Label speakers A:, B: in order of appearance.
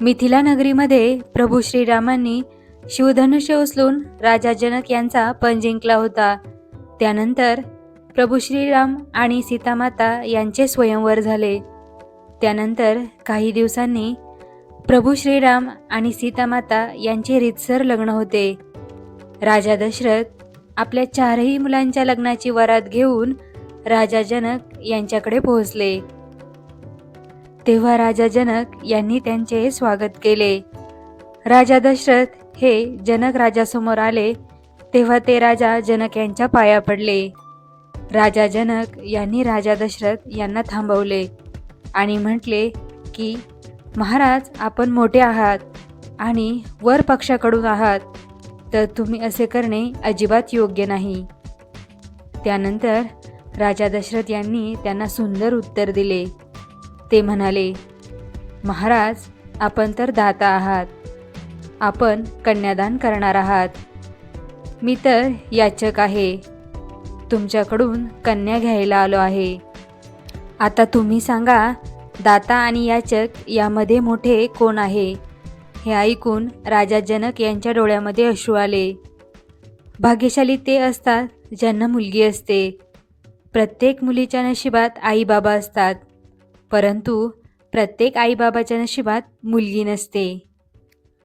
A: मिथिला नगरीमध्ये प्रभू श्रीरामांनी शिवधनुष्य उचलून राजा जनक यांचा पण जिंकला होता. त्यानंतर प्रभू श्रीराम आणि सीतामाता यांचे स्वयंवर झाले. त्यानंतर काही दिवसांनी प्रभू श्रीराम आणि सीतामाता यांचे रितसर लग्न होते. राजा दशरथ आपल्या चारही मुलांच्या लग्नाची वरात घेऊन राजा जनक यांच्याकडे पोहोचले. तेव्हा राजा जनक यांनी त्यांचे स्वागत केले. राजा दशरथ हे जनक राजासमोर आले तेव्हा ते राजा जनक यांच्या पाया पडले. राजा जनक यांनी राजा दशरथ यांना थांबवले आणि म्हटले की महाराज आपण मोठे आहात आणि वर पक्षाकडून आहात तर तुम्ही असे करणे अजिबात योग्य नाही. त्यानंतर राजा दशरथ यांनी त्यांना सुंदर उत्तर दिले. ते म्हणाले महाराज आपण तर दाता आहात. आपण कन्यादान करणार आहात. मी तर याचक आहे. तुमच्याकडून कन्या घ्यायला आलो आहे. आता तुम्ही सांगा दाता आणि याचक यामध्ये मोठे कोण आहे? हे ऐकून राजा जनक यांच्या डोळ्यामध्ये अश्रू आले. भाग्यशाली ते असतात ज्यांना मुलगी असते. प्रत्येक मुलीच्या नशिबात आईबाबा असतात. परंतु प्रत्येक आईबाबाच्या नशिबात मुलगी नसते.